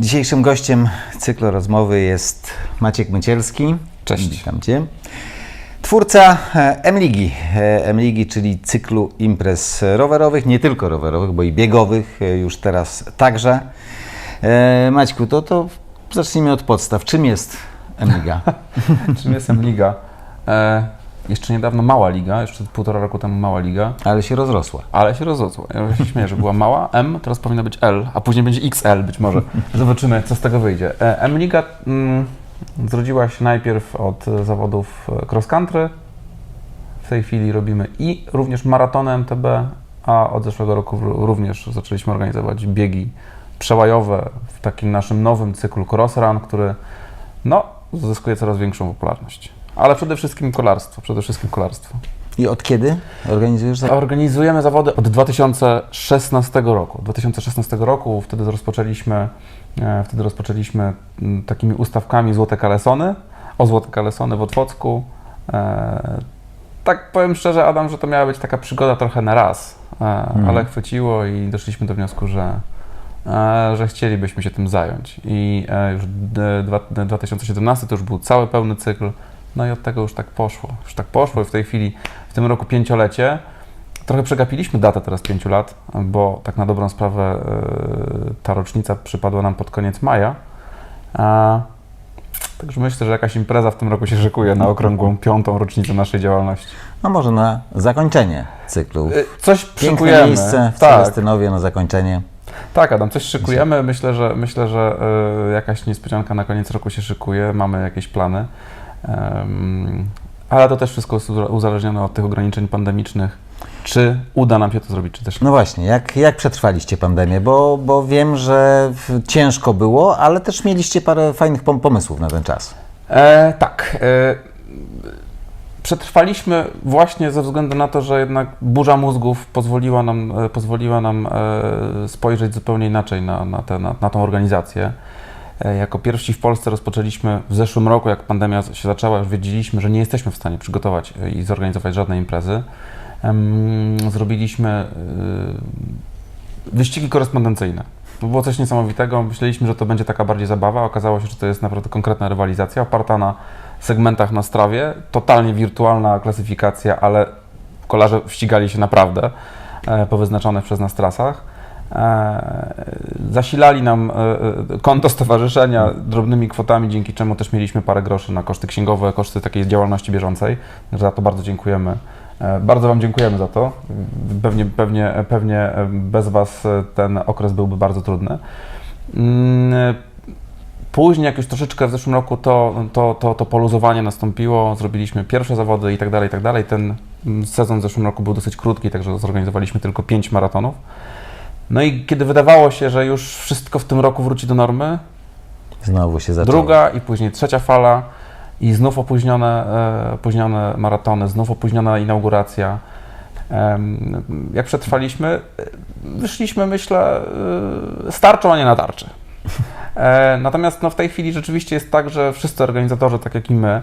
Dzisiejszym gościem cyklu rozmowy jest Maciek Mycielski. Cześć. Witam Cię. Twórca e, M-Ligi, e, M-Ligi, czyli cyklu imprez rowerowych, nie tylko rowerowych, bo i biegowych, e, już teraz także. Maćku, to, to zacznijmy od podstaw. Czym jest M-Liga? Czym jest M-Liga? E, jeszcze niedawno mała liga, jeszcze półtora roku temu mała liga, Ale się rozrosła. ale się rozrosła. Ja się śmieję, że była mała M, teraz powinna być L, a później będzie XL być może. Zobaczymy, co z tego wyjdzie. E, M-Liga mm, zrodziła się najpierw od zawodów e, cross country. W tej chwili robimy i również maratony MTB, a od zeszłego roku również zaczęliśmy organizować biegi przełajowe w takim naszym nowym cyklu Cross Run, który no, zyskuje coraz większą popularność. Ale przede wszystkim kolarstwo, przede wszystkim kolarstwo. I od kiedy organizujesz za... Organizujemy zawody od 2016 roku. 2016 roku wtedy rozpoczęliśmy, e, wtedy rozpoczęliśmy takimi ustawkami Złote Kalesony, o Złote Kalesony w Otwocku. E, tak powiem szczerze, Adam, że to miała być taka przygoda trochę na raz, e, ale chwyciło i doszliśmy do wniosku, że, że chcielibyśmy się tym zająć. I już d- dwa- 2017 to już był cały pełny cykl, no i od tego już tak poszło. Już tak poszło i w tej chwili, w tym roku pięciolecie. Trochę przegapiliśmy datę teraz pięciu lat, bo tak na dobrą sprawę e, ta rocznica przypadła nam pod koniec maja. Także myślę, że jakaś impreza w tym roku się szykuje na okrągłą piątą rocznicę naszej działalności. No może na zakończenie cyklu. Y, Coś Piękne szykujemy. miejsce w tak, Celestynowie na zakończenie. tak, Adam, coś szykujemy. Myślę, że myślę, że y, jakaś niespodzianka na koniec roku się szykuje. Mamy jakieś plany. Ale to też wszystko jest uza- uzależnione od tych ograniczeń pandemicznych. Czy uda nam się to zrobić, czy też nie. No właśnie, jak, jak przetrwaliście pandemię? Bo, bo wiem, że ciężko było, ale też mieliście parę fajnych pom- pomysłów na ten czas. E, tak. E, przetrwaliśmy właśnie ze względu na to, że jednak burza mózgów pozwoliła nam, e, pozwoliła nam e, spojrzeć zupełnie inaczej na, na, te, na, na tą organizację. E, Jako pierwsi w Polsce rozpoczęliśmy w zeszłym roku, jak pandemia się zaczęła, już wiedzieliśmy, że nie jesteśmy w stanie przygotować e, i zorganizować żadnej imprezy. Zrobiliśmy e, wyścigi korespondencyjne. Było coś niesamowitego. Myśleliśmy, że to będzie taka bardziej zabawa. Okazało się, że to jest naprawdę konkretna rywalizacja oparta na segmentach na strawie. Totalnie wirtualna klasyfikacja, ale kolarze ścigali się naprawdę po wyznaczonych przez nas trasach. E, zasilali nam e, e, konto stowarzyszenia drobnymi kwotami, dzięki czemu też mieliśmy parę groszy na koszty księgowe, koszty takiej działalności bieżącej. Za to bardzo dziękujemy. Bardzo Wam dziękujemy za to. Pewnie, pewnie, pewnie bez Was ten okres byłby bardzo trudny. Mm, Później, jak już troszeczkę w zeszłym roku to, to, to, to poluzowanie nastąpiło, zrobiliśmy pierwsze zawody i tak dalej, i tak dalej. Ten mm, sezon w zeszłym roku był dosyć krótki, także zorganizowaliśmy tylko pięć maratonów. No i kiedy wydawało się, że już wszystko w tym roku wróci do normy, Znowu się zaczęło. druga i później trzecia fala i znów opóźnione, e, opóźnione maratony, znów opóźniona inauguracja. Jak przetrwaliśmy, e, wyszliśmy, myślę, e, z tarczą, a nie na tarczy. E, Natomiast no, w tej chwili rzeczywiście jest tak, że wszyscy organizatorzy, tak jak i my,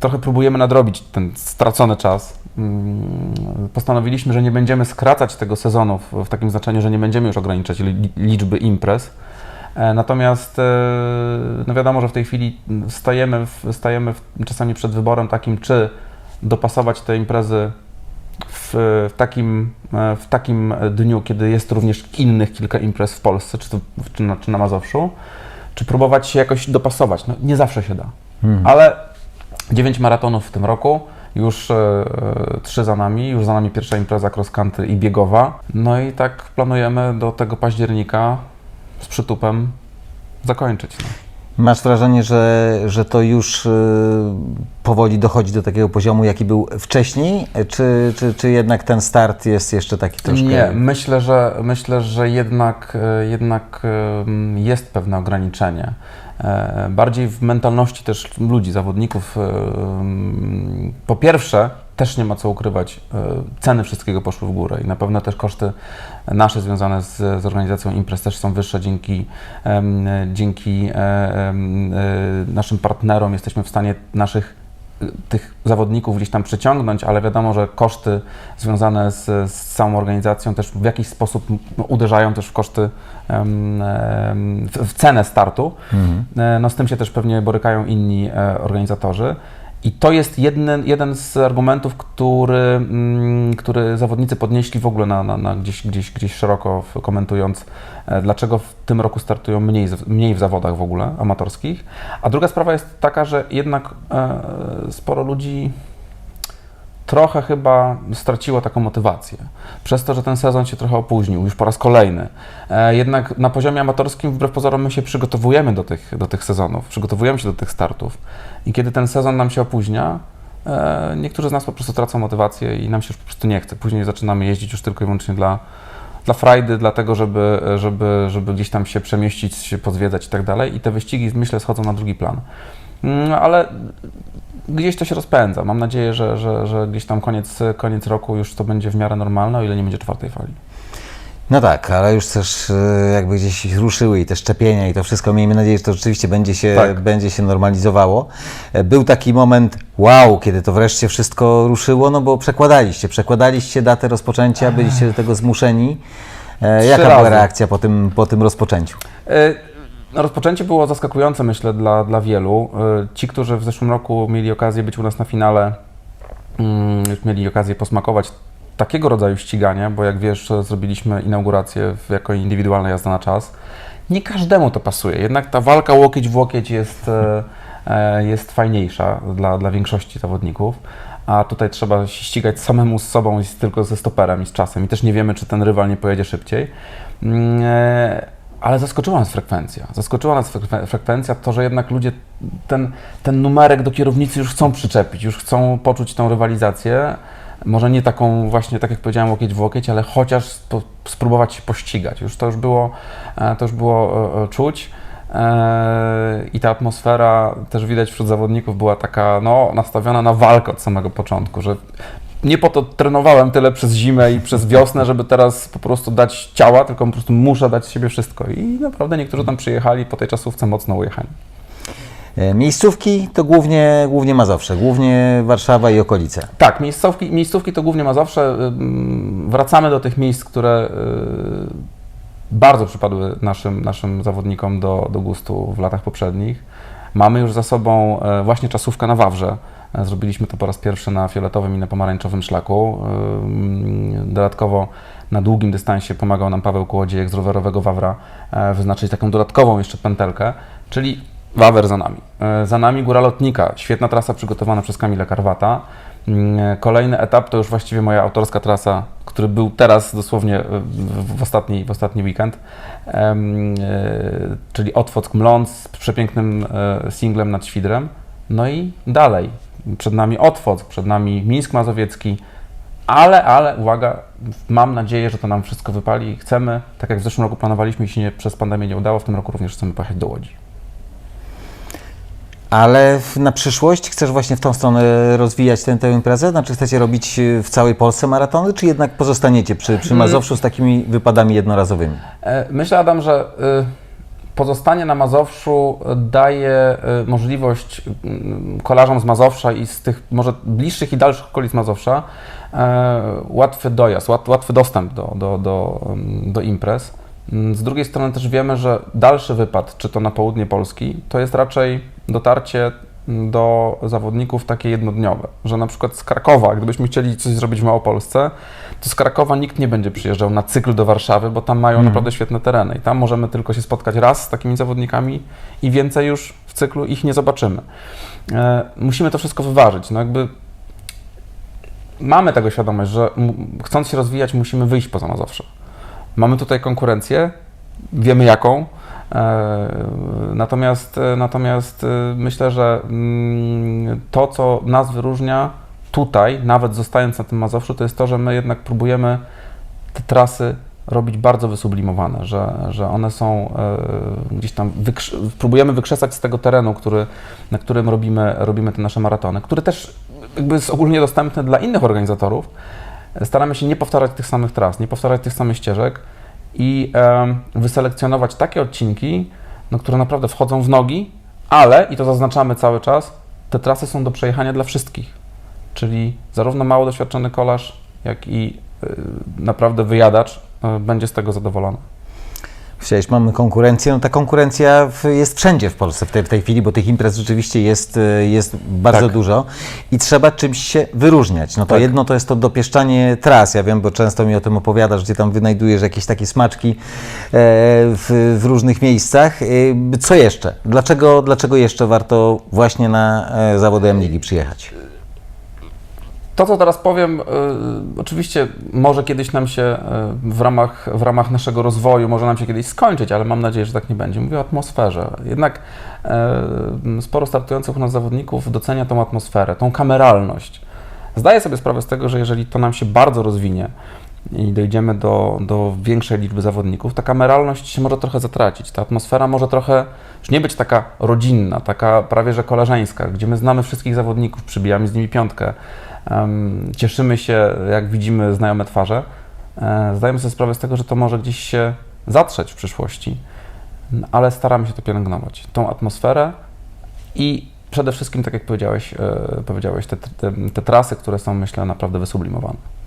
trochę próbujemy nadrobić ten stracony czas. Mm, Postanowiliśmy, że nie będziemy skracać tego sezonu w, takim znaczeniu, że nie będziemy już ograniczać li- liczby imprez. E, Natomiast e, no wiadomo, że w tej chwili stajemy, w, stajemy w, czasami przed wyborem takim, czy dopasować te imprezy w, w, takim, e, w takim dniu, kiedy jest również innych kilka imprez w Polsce, czy, to, czy, na, czy na Mazowszu, czy próbować się jakoś dopasować. No, nie zawsze się da, ale 9 maratonów w tym roku, już e, e, trzy za nami, już za nami pierwsza impreza cross country i biegowa. No i tak planujemy do tego października z przytupem zakończyć. No. Masz wrażenie, że, że to już y, powoli dochodzi do takiego poziomu, jaki był wcześniej? Czy, czy, czy jednak ten start jest jeszcze taki troszkę... Nie, myślę, że myślę, że jednak, e, jednak em, jest pewne ograniczenie. Bardziej w mentalności też ludzi, zawodników. Po pierwsze, też nie ma co ukrywać, e, ceny wszystkiego poszły w górę i na pewno też koszty nasze związane z, z organizacją imprez też są wyższe dzięki, dzięki e, e, naszym partnerom. Jesteśmy w stanie naszych tych zawodników gdzieś tam przyciągnąć, ale wiadomo, że koszty związane z, z całą organizacją też w jakiś sposób uderzają też w koszty, w, w cenę startu. E, No z tym się też pewnie borykają inni organizatorzy. I to jest jeden, jeden z argumentów, który, mm, który zawodnicy podnieśli w ogóle na, na, na gdzieś, gdzieś, gdzieś szeroko komentując, e, dlaczego w tym roku startują mniej, mniej w zawodach w ogóle amatorskich. A druga sprawa jest taka, że jednak e, sporo ludzi trochę chyba straciło taką motywację. Przez to, że ten sezon się trochę opóźnił, już po raz kolejny. E, jednak na poziomie amatorskim, wbrew pozorom, my się przygotowujemy do tych, do tych sezonów, przygotowujemy się do tych startów. I kiedy ten sezon nam się opóźnia, e, niektórzy z nas po prostu tracą motywację i nam się już po prostu nie chce. Później zaczynamy jeździć już tylko i wyłącznie dla, dla frajdy, dlatego żeby, żeby, żeby gdzieś tam się przemieścić, się pozwiedzać i tak dalej. I te wyścigi, myślę, schodzą na drugi plan. Mm, Ale gdzieś to się rozpędza. Mam nadzieję, że, że, że gdzieś tam koniec, koniec roku już to będzie w miarę normalne, o ile nie będzie czwartej fali. No tak, ale już też e, jakby gdzieś ruszyły i te szczepienia i to wszystko. Miejmy nadzieję, że to rzeczywiście będzie się, Tak. będzie się normalizowało. E, Był taki moment, wow, kiedy to wreszcie wszystko ruszyło, no bo przekładaliście, przekładaliście datę rozpoczęcia, byliście do tego zmuszeni. E, Jaka była reakcja po tym, po tym rozpoczęciu? E, no, Rozpoczęcie było zaskakujące, myślę, dla, dla wielu. E, Ci, którzy w zeszłym roku mieli okazję być u nas na finale, mm, już mieli okazję posmakować takiego rodzaju ścigania, bo jak wiesz, zrobiliśmy inaugurację jako indywidualna jazda na czas. Nie każdemu to pasuje, jednak ta walka łokieć w łokieć jest, e, e, jest fajniejsza dla, dla większości zawodników. A tutaj trzeba się ścigać samemu z sobą i tylko ze stoperem i z czasem. I też nie wiemy, czy ten rywal nie pojedzie szybciej. Ale zaskoczyła nas frekwencja. Zaskoczyła nas frekwe- frekwencja to, że jednak ludzie ten, ten numerek do kierownicy już chcą przyczepić, już chcą poczuć tą rywalizację. Może nie taką właśnie, tak jak powiedziałem, łokieć w łokieć, ale chociaż spróbować się pościgać. Już to już było, e, to już było e, e, czuć. I ta atmosfera też widać wśród zawodników była taka no, nastawiona na walkę od samego początku, że nie po to trenowałem tyle przez zimę i przez wiosnę, żeby teraz po prostu dać ciała, tylko po prostu muszę dać z siebie wszystko. I naprawdę niektórzy tam przyjechali po tej czasówce mocno ujechani. E, Miejscówki to głównie, głównie Mazowsze, głównie Warszawa i okolice. Tak, miejscówki, miejscówki to głównie Mazowsze. Wracamy do tych miejsc, które y, bardzo przypadły naszym, naszym zawodnikom do, do gustu w latach poprzednich. Mamy już za sobą e, właśnie czasówkę na Wawrze. E, Zrobiliśmy to po raz pierwszy na fioletowym i na pomarańczowym szlaku. Ym, Dodatkowo na długim dystansie pomagał nam Paweł Kołodziejek z rowerowego Wawra e, wyznaczyć taką dodatkową jeszcze pętelkę, czyli Wawer za nami. E, Za nami Góra Lotnika, świetna trasa przygotowana przez Kamila Karwata. Mm, Kolejny etap to już właściwie moja autorska trasa, który był teraz dosłownie e, w, ostatni, w ostatni weekend, e, czyli Otwock Mląc z przepięknym e, singlem nad Świdrem. No i dalej. Przed nami Otwock, przed nami Mińsk Mazowiecki, ale, ale uwaga, mam nadzieję, że to nam wszystko wypali i chcemy, tak jak w zeszłym roku planowaliśmy i się nie, przez pandemię nie udało, w tym roku również chcemy pojechać do Łodzi. Ale na przyszłość chcesz właśnie w tą stronę rozwijać tę, tę imprezę? Znaczy chcecie robić y, w całej Polsce maratony, czy jednak pozostaniecie przy, przy Mazowszu z takimi wypadami jednorazowymi? E, Myślę, Adam, że y, pozostanie na Mazowszu daje y, możliwość kolarzom z Mazowsza i z tych może bliższych i dalszych okolic Mazowsza e, łatwy dojazd, łat, łatwy dostęp do, do, do, do imprez. Z drugiej strony też wiemy, że dalszy wypad, czy to na południe Polski, to jest raczej dotarcie do zawodników takie jednodniowe, że na przykład z Krakowa, gdybyśmy chcieli coś zrobić w Małopolsce, to z Krakowa nikt nie będzie przyjeżdżał na cykl do Warszawy, bo tam mają naprawdę świetne tereny i tam możemy tylko się spotkać raz z takimi zawodnikami i więcej już w cyklu ich nie zobaczymy. E, musimy to wszystko wyważyć. No jakby mamy tego świadomość, że chcąc się rozwijać, musimy wyjść poza Mazowsze. Mamy tutaj konkurencję, wiemy jaką. E, Natomiast, e, natomiast e, myślę, że mm, to, co nas wyróżnia tutaj, nawet zostając na tym Mazowszu, to jest to, że my jednak próbujemy te trasy robić bardzo wysublimowane, że, że one są gdzieś tam, wykrz- próbujemy wykrzesać z tego terenu, który, na którym robimy, robimy te nasze maratony, który też jakby jest ogólnie dostępny dla innych organizatorów. Staramy się nie powtarzać tych samych tras, nie powtarzać tych samych ścieżek i wyselekcjonować takie odcinki, no, które naprawdę wchodzą w nogi, ale, i to zaznaczamy cały czas, te trasy są do przejechania dla wszystkich. Czyli zarówno mało doświadczony kolarz, jak i y, naprawdę wyjadacz y, będzie z tego zadowolony. Chciałeś, mamy konkurencję. No ta konkurencja jest wszędzie w Polsce w tej, w tej chwili, bo tych imprez rzeczywiście jest, e, jest bardzo Tak. dużo i trzeba czymś się wyróżniać. No to Tak. jedno to jest to dopieszczanie tras. Ja wiem, bo często mi o tym opowiadasz, gdzie tam wynajdujesz jakieś takie smaczki e, w, w różnych miejscach. E, Co jeszcze? Dlaczego, dlaczego jeszcze warto właśnie na zawody M-Ligi przyjechać? To, co teraz powiem, y, oczywiście może kiedyś nam się y, w ramach, w ramach naszego rozwoju, może nam się kiedyś skończyć, ale mam nadzieję, że tak nie będzie. Mówię o atmosferze. Jednak y, sporo startujących u nas zawodników docenia tą atmosferę, tą kameralność. Zdaję sobie sprawę z tego, że jeżeli to nam się bardzo rozwinie i dojdziemy do, do większej liczby zawodników, ta kameralność się może trochę zatracić. Ta atmosfera może trochę już nie być taka rodzinna, taka prawie że koleżeńska, gdzie my znamy wszystkich zawodników, przybijamy z nimi piątkę, cieszymy się, jak widzimy znajome twarze. E, zdajemy sobie sprawę z tego, że to może gdzieś się zatrzeć w przyszłości, ale staramy się to pielęgnować. Tą atmosferę i przede wszystkim, tak jak powiedziałeś, e, powiedziałeś te, te, te trasy, które są, myślę, naprawdę wysublimowane.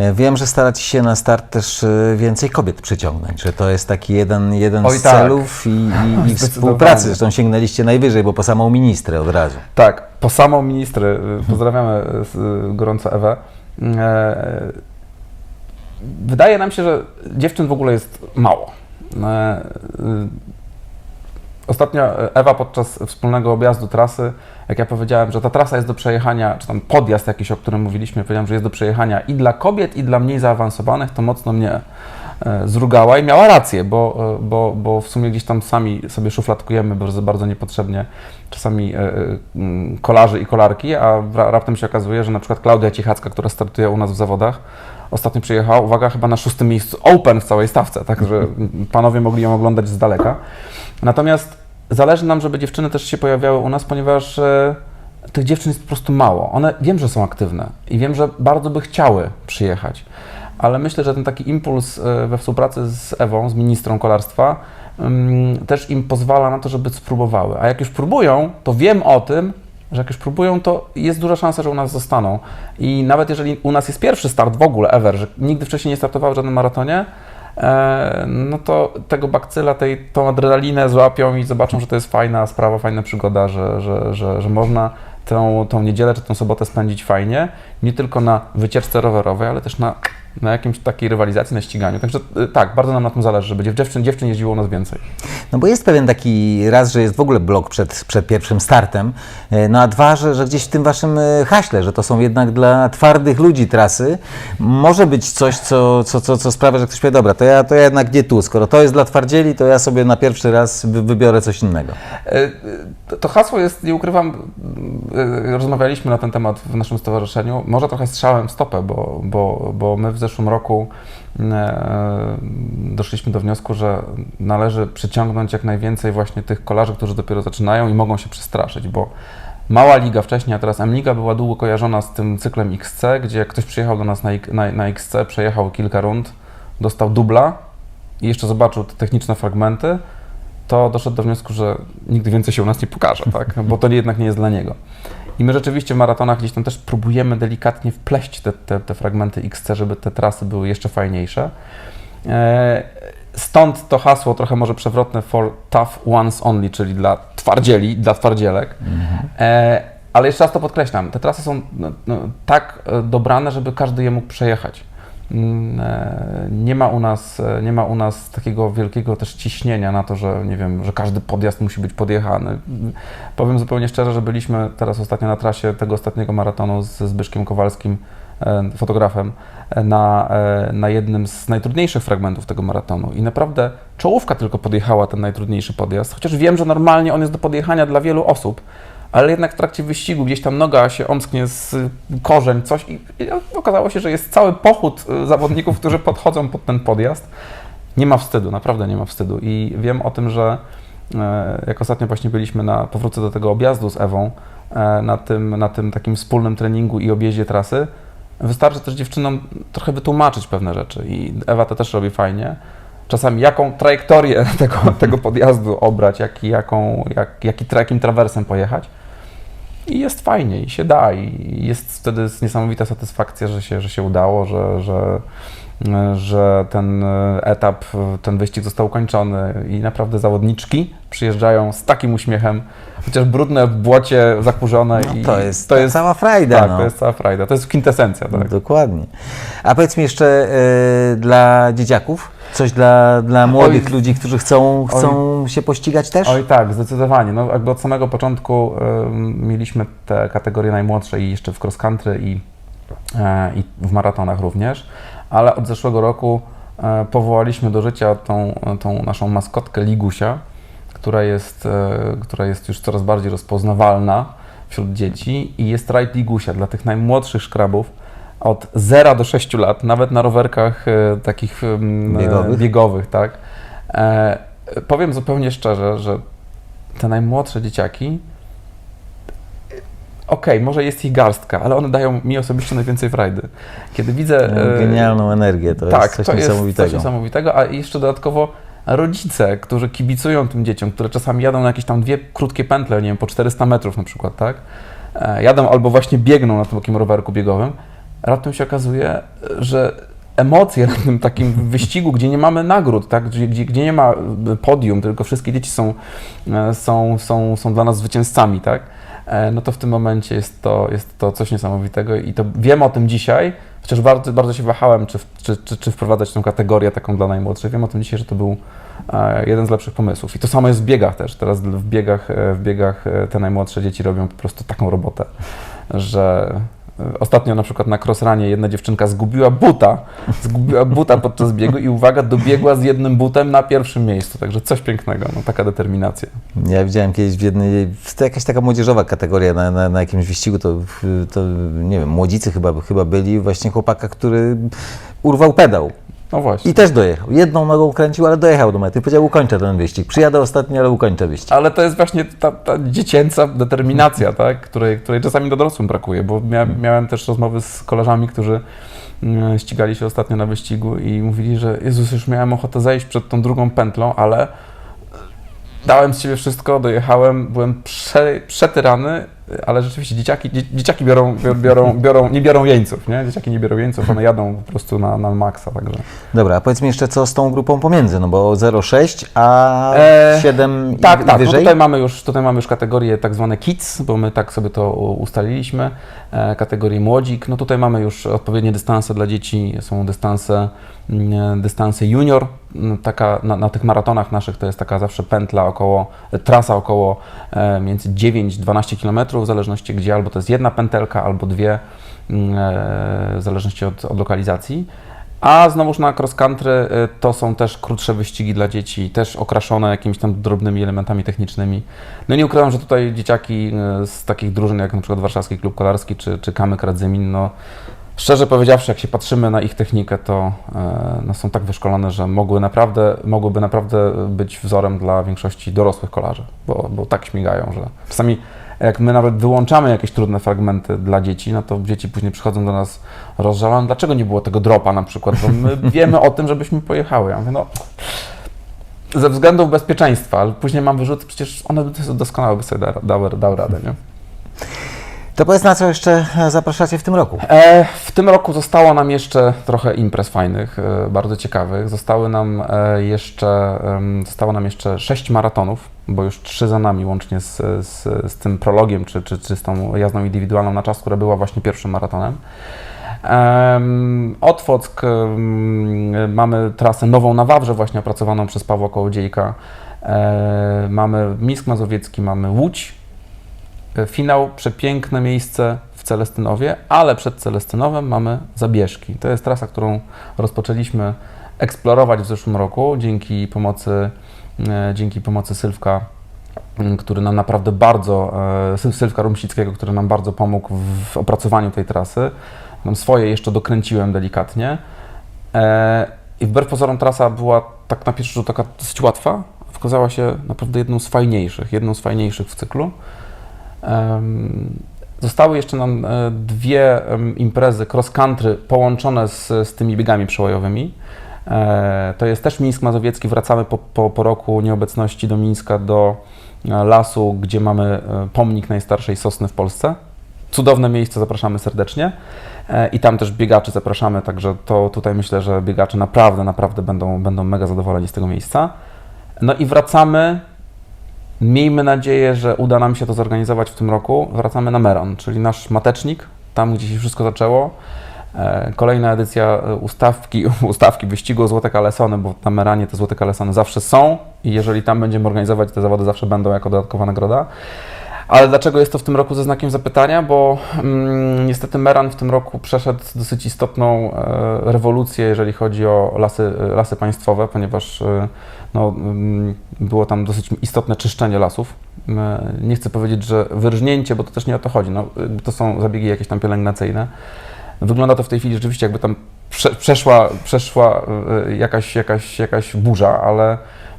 E, Wiem, że staracie się na start też e, więcej kobiet przyciągnąć, że to jest taki jeden, jeden Oj, z tak. celów i, i, i współpracy. Zresztą sięgnęliście najwyżej, bo po samą ministrę od razu. Tak, po samą ministry, y, pozdrawiamy gorąco Ewę. E, Wydaje nam się, że dziewczyn w ogóle jest mało. E, Ostatnio Ewa podczas wspólnego objazdu trasy, jak ja powiedziałem, że ta trasa jest do przejechania, czy tam podjazd jakiś, o którym mówiliśmy, powiedziałem, że jest do przejechania i dla kobiet, i dla mniej zaawansowanych, to mocno mnie e, zrugała i miała rację, bo, e, bo, bo w sumie gdzieś tam sami sobie szufladkujemy bardzo, bardzo niepotrzebnie czasami e, kolarzy i kolarki, a ra- raptem się okazuje, że na przykład Klaudia Cichacka, która startuje u nas w zawodach, ostatnio przyjechała, uwaga, chyba na szóstym miejscu Open w całej stawce, także panowie mogli ją oglądać z daleka. Natomiast zależy nam, żeby dziewczyny też się pojawiały u nas, ponieważ e, tych dziewczyn jest po prostu mało. One wiem, że są aktywne i wiem, że bardzo by chciały przyjechać, ale myślę, że ten taki impuls e, we współpracy z Ewą, z ministrą kolarstwa, ym, też im pozwala na to, żeby spróbowały. A jak już próbują, to wiem o tym, że jak już próbują, to jest duża szansa, że u nas zostaną. I nawet jeżeli u nas jest pierwszy start w ogóle ever, że nigdy wcześniej nie startowały w żadnym maratonie, no to tego bakcyla, tej, tą adrenalinę złapią i zobaczą, że to jest fajna sprawa, fajna przygoda, że, że, że, że można tą, tą niedzielę czy tą sobotę spędzić fajnie, nie tylko na wycieczce rowerowej, ale też na, na jakimś takiej rywalizacji, na ściganiu. Także y, tak, bardzo nam na tym zależy, żeby dziew- dziewczyn, dziewczyn jeździło u nas więcej. No bo jest pewien taki raz, że jest w ogóle blok przed, przed pierwszym startem, e, no a dwa, że, że gdzieś w tym waszym e, haśle, że to są jednak dla twardych ludzi trasy, może być coś, co, co, co, co sprawia, że ktoś powie, dobra, to ja, to ja jednak nie tu, skoro to jest dla twardzieli, to ja sobie na pierwszy raz wy, wybiorę coś innego. To, hasło jest, nie ukrywam, rozmawialiśmy na ten temat w naszym stowarzyszeniu, może trochę strzałem w stopę, bo, bo, bo my w zeszłym roku e, doszliśmy do wniosku, że należy przyciągnąć jak najwięcej właśnie tych kolarzy, którzy dopiero zaczynają i mogą się przestraszyć, bo mała liga wcześniej, a teraz M-Liga była długo kojarzona z tym cyklem XC, gdzie jak ktoś przyjechał do nas na, na, na XC, przejechał kilka rund, dostał dubla i jeszcze zobaczył te techniczne fragmenty, to doszedł do wniosku, że nigdy więcej się u nas nie pokaże, tak? bo to jednak nie jest dla niego. I my rzeczywiście w maratonach gdzieś tam też próbujemy delikatnie wpleść te, te, te fragmenty XC, żeby te trasy były jeszcze fajniejsze. E, Stąd to hasło trochę może przewrotne for tough ones only, czyli dla twardzieli, dla twardzielek. E, ale jeszcze raz to podkreślam, te trasy są no, no, tak e, dobrane, żeby każdy je mógł przejechać. Mm, e, Nie ma, u nas, e, nie ma u nas takiego wielkiego też ciśnienia na to, że nie wiem, że każdy podjazd musi być podjechany. Powiem zupełnie szczerze, że byliśmy teraz ostatnio na trasie tego ostatniego maratonu z Zbyszkiem Kowalskim, e, fotografem, na, na jednym z najtrudniejszych fragmentów tego maratonu. I naprawdę czołówka tylko podjechała ten najtrudniejszy podjazd, chociaż wiem, że normalnie on jest do podjechania dla wielu osób, ale jednak w trakcie wyścigu gdzieś tam noga się omsknie z korzeń, coś i, okazało się, że jest cały pochód y, zawodników, którzy podchodzą pod ten podjazd. Nie ma wstydu, naprawdę nie ma wstydu i wiem o tym, że e, jak ostatnio właśnie byliśmy na, powrócę do tego objazdu z Ewą, e, na tym, na tym takim wspólnym treningu i objeździe trasy, wystarczy też dziewczynom trochę wytłumaczyć pewne rzeczy i Ewa to też robi fajnie. Czasami jaką trajektorię tego, tego podjazdu obrać, jaki, jaką, jak, jaki, jakim trawersem pojechać. i jest fajnie, i się da, i jest wtedy niesamowita satysfakcja, że się, że się udało, że, że, że ten etap, ten wyścig został ukończony i naprawdę zawodniczki przyjeżdżają z takim uśmiechem, chociaż brudne w błocie, zakurzone. No, i to jest to jest cała frajda. Tak, no. to jest cała frajda, to jest kwintesencja. Tak. Dokładnie. A powiedz mi jeszcze e, dla dzieciaków, coś dla, dla młodych Oj. ludzi, którzy chcą, chcą się pościgać też? Oj tak, zdecydowanie. No, jakby od samego początku ym, mieliśmy te kategorie najmłodsze i jeszcze w cross country i, e, i w maratonach również, ale od zeszłego roku e, powołaliśmy do życia tą, tą naszą maskotkę Ligusia, która jest, e, która jest już coraz bardziej rozpoznawalna wśród dzieci i jest rajd Ligusia dla tych najmłodszych szkrabów od 0 do 6 lat, nawet na rowerkach e, takich Biegowych? biegowych tak. E, powiem zupełnie szczerze, że te najmłodsze dzieciaki, okej, może jest ich garstka, ale one dają mi osobiście najwięcej frajdy. Kiedy widzę... E, Genialną energię, to tak, jest coś to niesamowitego. jest coś niesamowitego, a jeszcze dodatkowo rodzice, którzy kibicują tym dzieciom, które czasami jadą na jakieś tam dwie krótkie pętle, nie wiem, po 400 metrów na przykład, tak? E, Jadą albo właśnie biegną na tym takim rowerku biegowym, raptem się okazuje, że emocje na tym takim wyścigu, gdzie nie mamy nagród, tak? gdzie, gdzie, nie ma podium, tylko wszystkie dzieci są, e, są, są, są dla nas zwycięzcami, tak? E, no to w tym momencie jest to, jest to coś niesamowitego i to wiem o tym dzisiaj, chociaż bardzo, bardzo się wahałem, czy, czy, czy, czy wprowadzać tę kategorię taką dla najmłodszych. Wiem o tym dzisiaj, że to był e, jeden z lepszych pomysłów. I to samo jest w biegach też. Teraz w biegach, e, w biegach te najmłodsze dzieci robią po prostu taką robotę, że Ostatnio na przykład na crossranie jedna dziewczynka zgubiła buta, zgubiła buta podczas biegu i uwaga, dobiegła z jednym butem na pierwszym miejscu, także coś pięknego, no taka determinacja. Ja widziałem kiedyś w jednej, to jakaś taka młodzieżowa kategoria na, na, na jakimś wyścigu, to, to nie wiem, młodzicy chyba, chyba byli, właśnie chłopaka, który urwał pedał No właśnie. i też dojechał. Jedną nogą kręcił, ale dojechał do mety. Powiedział, ukończę ten wyścig. Przyjadę ostatni, ale ukończę wyścig. Ale to jest właśnie ta, ta dziecięca determinacja, tak? której, której czasami do dorosłym brakuje, bo mia, miałem też rozmowy z koleżami, którzy mm, ścigali się ostatnio na wyścigu i mówili, że Jezus, już miałem ochotę zejść przed tą drugą pętlą, ale dałem z siebie wszystko, dojechałem, byłem prze, przetyrany, ale rzeczywiście dzieciaki, dzie, dzieciaki biorą, biorą, biorą, nie biorą jeńców, nie? Dzieciaki nie biorą jeńców, one jadą po prostu na, na maksa, także... Dobra, a powiedz mi jeszcze, co z tą grupą pomiędzy, no bo 0,6, a Eee, 7 i Tak, tak. No wyżej? tutaj, mamy już, tutaj mamy już kategorie tak zwane kids, bo my tak sobie to ustaliliśmy. E, kategorii młodzik. No tutaj mamy już odpowiednie dystanse dla dzieci. Są dystanse, mm, dystanse junior. Mm, Taka na, na tych maratonach naszych to jest taka zawsze pętla około, e, trasa około e, między 9-12 km, w zależności gdzie, albo to jest jedna pętelka, albo dwie, mm, e, w zależności od, od lokalizacji. A znowuż na cross country y, to są też krótsze wyścigi dla dzieci, też okraszone jakimiś tam drobnymi elementami technicznymi. No i nie ukrywam, że tutaj dzieciaki y, z takich drużyn jak przykład Warszawski Klub Kolarski czy, czy Kamyk Radzymin, no szczerze powiedziawszy, jak się patrzymy na ich technikę, to no, są tak wyszkolone, że mogły naprawdę, mogłyby naprawdę być wzorem dla większości dorosłych kolarzy, bo, bo tak śmigają, że czasami jak my nawet wyłączamy jakieś trudne fragmenty dla dzieci, no to dzieci później przychodzą do nas rozżalone, dlaczego nie było tego dropa na przykład, bo my wiemy o tym, żebyśmy pojechały. Ja mówię, no ze względów bezpieczeństwa, ale później mam wyrzuty, przecież one doskonale by sobie da, dały, dały radę, nie? To powiedz, na co jeszcze e, zapraszacie w tym roku? E, w tym roku zostało nam jeszcze trochę imprez fajnych, e, bardzo ciekawych. Zostały nam e, jeszcze, em, zostało nam jeszcze sześć maratonów, bo już trzy za nami łącznie z, z, z tym prologiem, czy, czy, czy z tą jazdą indywidualną na czas, która była właśnie pierwszym maratonem. Em, Otwock, em, mamy trasę nową na Wawrze, właśnie opracowaną przez Pawła Kołodziejka. E, mamy Misk Mazowiecki, mamy Łódź, E, Finał, przepiękne miejsce w Celestynowie, ale przed Celestynowem mamy Zabieżki. To jest trasa, którą rozpoczęliśmy eksplorować w zeszłym roku dzięki pomocy, e, dzięki pomocy Sylwka, który nam naprawdę bardzo, e, Syl- Sylwka Rumsickiego, który nam bardzo pomógł w, opracowaniu tej trasy. Tam swoje jeszcze dokręciłem delikatnie. E, I wbrew pozorom trasa była tak na pierwszy rzut oka dosyć łatwa. Okazała się naprawdę jedną z fajniejszych, jedną z fajniejszych w cyklu. Zostały jeszcze nam e, dwie imprezy cross country połączone z, z tymi biegami przełajowymi. E, To jest też Mińsk Mazowiecki. Wracamy po, po, po roku nieobecności do Mińska do, e, lasu, gdzie mamy pomnik najstarszej sosny w Polsce. Cudowne miejsce, zapraszamy serdecznie. I tam też biegaczy zapraszamy, także to tutaj myślę, że biegacze naprawdę, naprawdę będą, będą mega zadowoleni z tego miejsca. No i wracamy. Miejmy nadzieję, że uda nam się to zorganizować w tym roku. Wracamy na Meron, czyli nasz matecznik, tam gdzie się wszystko zaczęło. E, Kolejna edycja e, ustawki, ustawki wyścigu Złote Kalesony, bo na Meranie te Złote Kalesony zawsze są i jeżeli tam będziemy organizować, te zawody zawsze będą jako dodatkowa nagroda. Ale dlaczego jest to w tym roku ze znakiem zapytania? Bo mm, niestety Meran w tym roku przeszedł dosyć istotną e, rewolucję, jeżeli chodzi o lasy, e, lasy państwowe, ponieważ e, no, mm, było tam dosyć istotne czyszczenie lasów. E, Nie chcę powiedzieć, że wyrżnięcie, bo to też nie o to chodzi. No, jakby to są zabiegi jakieś tam pielęgnacyjne. Wygląda to w tej chwili rzeczywiście, jakby tam prze, przeszła, przeszła e, jakaś, jakaś, jakaś burza, ale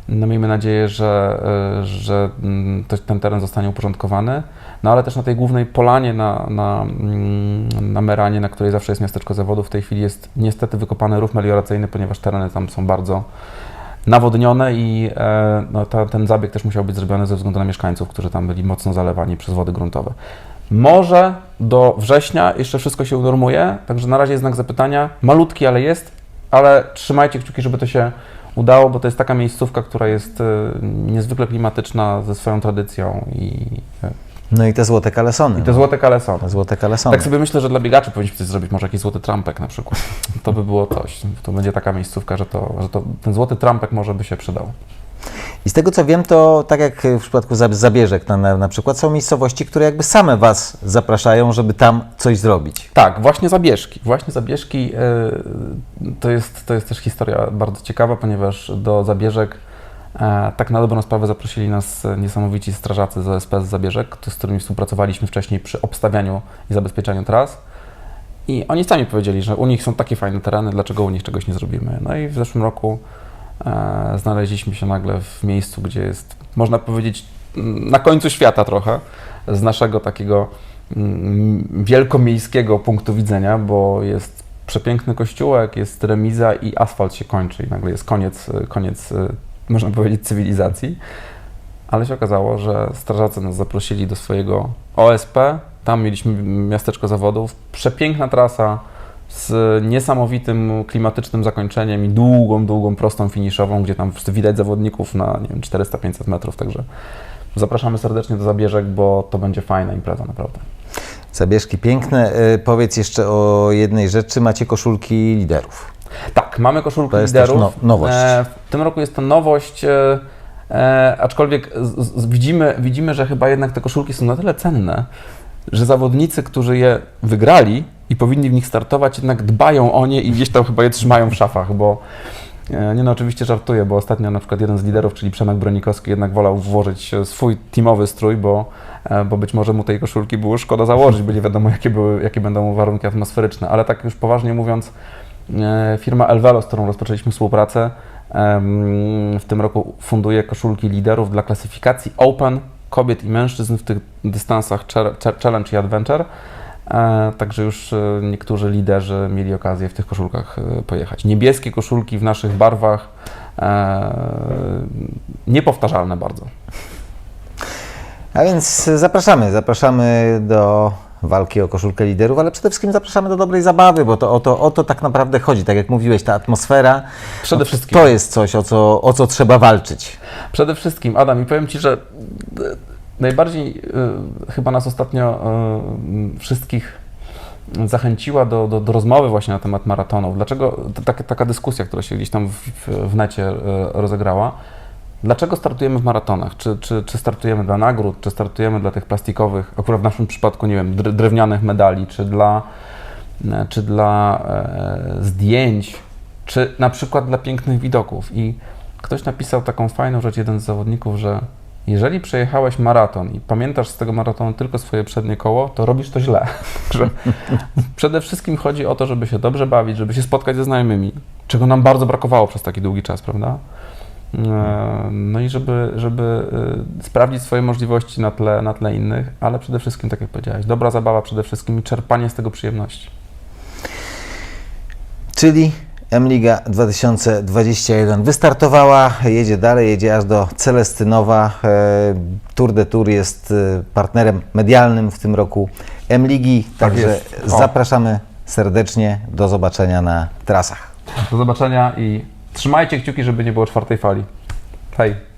no miejmy nadzieję, że, e, że mm, ten teren zostanie uporządkowany. No ale też na tej głównej polanie na, na, mm, na Meranie, na której zawsze jest miasteczko zawodów, w tej chwili jest niestety wykopany rów melioracyjny, ponieważ tereny tam są bardzo nawodnione i e, no, ta, ten zabieg też musiał być zrobiony ze względu na mieszkańców, którzy tam byli mocno zalewani przez wody gruntowe. Może do września jeszcze wszystko się unormuje, także na razie jest znak zapytania. Malutki, ale jest, ale trzymajcie kciuki, żeby to się udało, bo to jest taka miejscówka, która jest e, niezwykle klimatyczna ze swoją tradycją i, e, No i te złote kalesony. i te złote kalesony. Te złote kalesony. Tak sobie myślę, że dla biegaczy powinniśmy coś zrobić, może jakiś złoty trampek na przykład. To by było coś. To będzie taka miejscówka, że, to, że to, ten złoty trampek może by się przydał. I z tego co wiem, to tak jak w przypadku zab- zabieżek na, na, przykład, są miejscowości, które jakby same Was zapraszają, żeby tam coś zrobić. Tak, właśnie zabieżki. Właśnie zabieżki e, to, jest, to jest też historia bardzo ciekawa, ponieważ do zabieżek tak na dobrą sprawę zaprosili nas e, niesamowici strażacy z OSP z zabieżek, z którymi współpracowaliśmy wcześniej przy obstawianiu i zabezpieczaniu tras. I oni sami powiedzieli, że u nich są takie fajne tereny, dlaczego u nich czegoś nie zrobimy. No i w zeszłym roku e, znaleźliśmy się nagle w miejscu, gdzie jest, można powiedzieć, na końcu świata trochę, z naszego takiego mm, wielkomiejskiego punktu widzenia, bo jest przepiękny kościółek, jest remiza i asfalt się kończy i nagle jest koniec, koniec e, można powiedzieć, cywilizacji. Ale się okazało, że strażacy nas zaprosili do swojego OSP. Tam mieliśmy miasteczko zawodów. Przepiękna trasa z niesamowitym klimatycznym zakończeniem i długą, długą, prostą finiszową, gdzie tam widać zawodników na nie wiem, 400-500 metrów. Także zapraszamy serdecznie do zabieżek, bo to będzie fajna impreza naprawdę. Zabieżki piękne. E, Powiedz jeszcze o jednej rzeczy. Macie koszulki liderów. Tak, mamy koszulki To jest też liderów. no- nowość. E, w tym roku jest to nowość, e, e, aczkolwiek z, z, widzimy, widzimy, że chyba jednak te koszulki są na tyle cenne, że zawodnicy, którzy je wygrali i powinni w nich startować, jednak dbają o nie i gdzieś tam chyba je trzymają w szafach, bo nie no, oczywiście żartuję, bo ostatnio na przykład jeden z liderów, czyli Przemek Bronikowski, jednak wolał włożyć swój teamowy strój, bo, bo być może mu tej koszulki było szkoda założyć, bo nie wiadomo, jakie, były, jakie będą warunki atmosferyczne. Ale tak już poważnie mówiąc, firma Elvelo, z którą rozpoczęliśmy współpracę, w tym roku funduje koszulki liderów dla klasyfikacji Open kobiet i mężczyzn w tych dystansach Challenge i Adventure. E, Także już e, niektórzy liderzy mieli okazję w tych koszulkach e, pojechać. Niebieskie koszulki w naszych barwach, e, niepowtarzalne bardzo. A więc zapraszamy, zapraszamy do walki o koszulkę liderów, ale przede wszystkim zapraszamy do dobrej zabawy, bo to o to, o to tak naprawdę chodzi. Tak jak mówiłeś, ta atmosfera, Przede no, wszystkim. to jest coś, o co, o co trzeba walczyć. Przede wszystkim, Adam, i powiem Ci, że e, najbardziej e, chyba nas ostatnio e, wszystkich zachęciła do, do, do rozmowy właśnie na temat maratonów. Dlaczego taka, taka dyskusja, która się gdzieś tam w, w, w necie rozegrała? Dlaczego startujemy w maratonach? Czy, czy, czy startujemy dla nagród, czy startujemy dla tych plastikowych, akurat w naszym przypadku, nie wiem, dr- drewnianych medali, czy dla, e, czy dla e, zdjęć, czy na przykład dla pięknych widoków? I ktoś napisał taką fajną rzecz, jeden z zawodników, że jeżeli przejechałeś maraton i pamiętasz z tego maratonu tylko swoje przednie koło, to robisz to źle. Przede wszystkim chodzi o to, żeby się dobrze bawić, żeby się spotkać ze znajomymi, czego nam bardzo brakowało przez taki długi czas, prawda? No i żeby, żeby e, sprawdzić swoje możliwości na tle, na tle innych, ale przede wszystkim, tak jak powiedziałeś, dobra zabawa przede wszystkim i czerpanie z tego przyjemności. Czyli M-Liga 2021 wystartowała, jedzie dalej, jedzie aż do Celestynowa. E, Tour de Tour jest e, partnerem medialnym w tym roku M-Ligi, Tak także. O. zapraszamy serdecznie, do zobaczenia na trasach. Do zobaczenia i trzymajcie kciuki, żeby nie było czwartej fali. Hej!